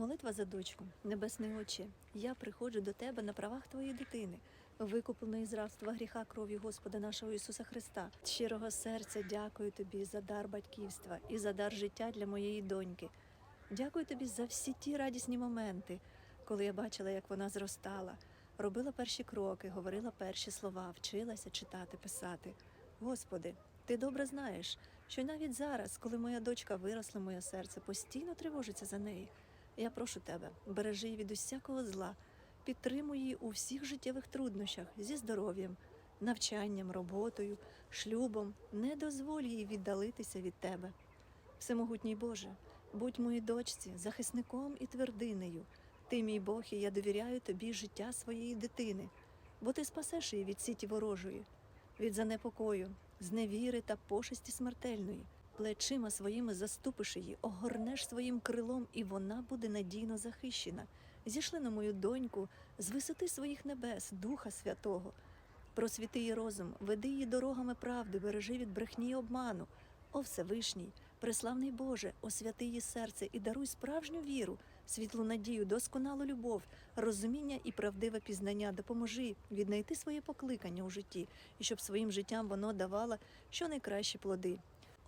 Молитва за дочку, небесний Отче, я приходжу до тебе на правах твоєї дитини, викупленої з рабства гріха кров'ю Господа нашого Ісуса Христа. Щирого серця дякую тобі за дар батьківства і за дар життя для моєї доньки. Дякую тобі за всі ті радісні моменти, коли я бачила, як вона зростала, робила перші кроки, говорила перші слова, вчилася читати, писати. Господи, ти добре знаєш, що навіть зараз, коли моя дочка виросла, моє серце постійно тривожиться за неї. Я прошу тебе, бережи її від усякого зла, підтримуй її у всіх життєвих труднощах зі здоров'ям, навчанням, роботою, шлюбом. Не дозволь їй віддалитися від тебе. Всемогутній Боже, будь моїй дочці, захисником і твердинею. Ти, мій Бог, і я довіряю тобі життя своєї дитини, бо ти спасеш її від сіті ворожої, від занепокою, зневіри та пошесті смертельної. Плечима своїми заступиш її, огорнеш своїм крилом, і вона буде надійно захищена. Зійшли на мою доньку з висоти своїх небес, Духа Святого. Просвіти її розум, веди її дорогами правди, бережи від брехні й обману. О Всевишній, преславний Боже, освяти її серце і даруй справжню віру, світлу надію, досконалу любов, розуміння і правдиве пізнання. Допоможи віднайти своє покликання у житті, і щоб своїм життям воно давало щонайкращі плоди.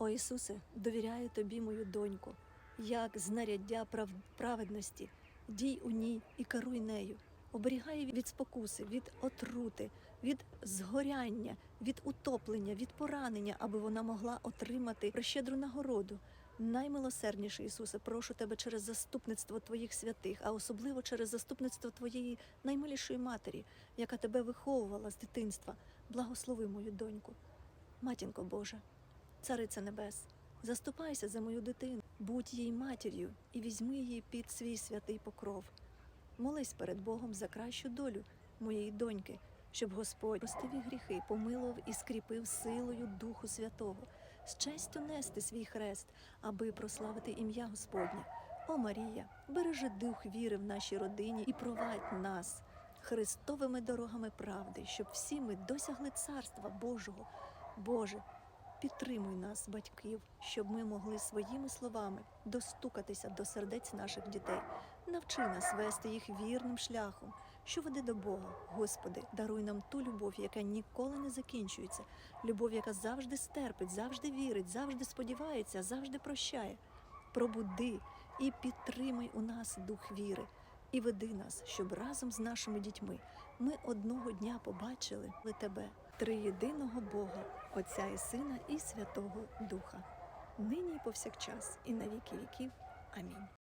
О Ісусе, довіряю тобі мою доньку, як знаряддя прав... праведності, дій у ній і керуй нею. Оберігай від спокуси, від отрути, від згоряння, від утоплення, від поранення, аби вона могла отримати прищедру нагороду. Наймилосердніший Ісусе, прошу тебе через заступництво Твоїх святих, а особливо через заступництво Твоєї наймилішої матері, яка тебе виховувала з дитинства. Благослови мою доньку. Матінко Божа, Цариця Небес, заступайся за мою дитину, будь їй матір'ю і візьми її під свій святий покров. Молись перед Богом за кращу долю моєї доньки, щоб Господь простив гріхи, помилував і скріпив силою Духу Святого, з честю нести свій хрест, аби прославити ім'я Господнє. О Марія, бережи дух віри в нашій родині і провадь нас Христовими дорогами правди, щоб всі ми досягли Царства Божого. Боже, Підтримуй нас, батьків, щоб ми могли своїми словами достукатися до сердець наших дітей. Навчи нас вести їх вірним шляхом, що веде до Бога. Господи, даруй нам ту любов, яка ніколи не закінчується, любов, яка завжди стерпить, завжди вірить, завжди сподівається, завжди прощає. Пробуди і підтримай у нас дух віри. І веди нас, щоб разом з нашими дітьми ми одного дня побачили тебе, триєдиного Бога, Отця і Сина і Святого Духа, нині і повсякчас, і на віки віків. Амінь.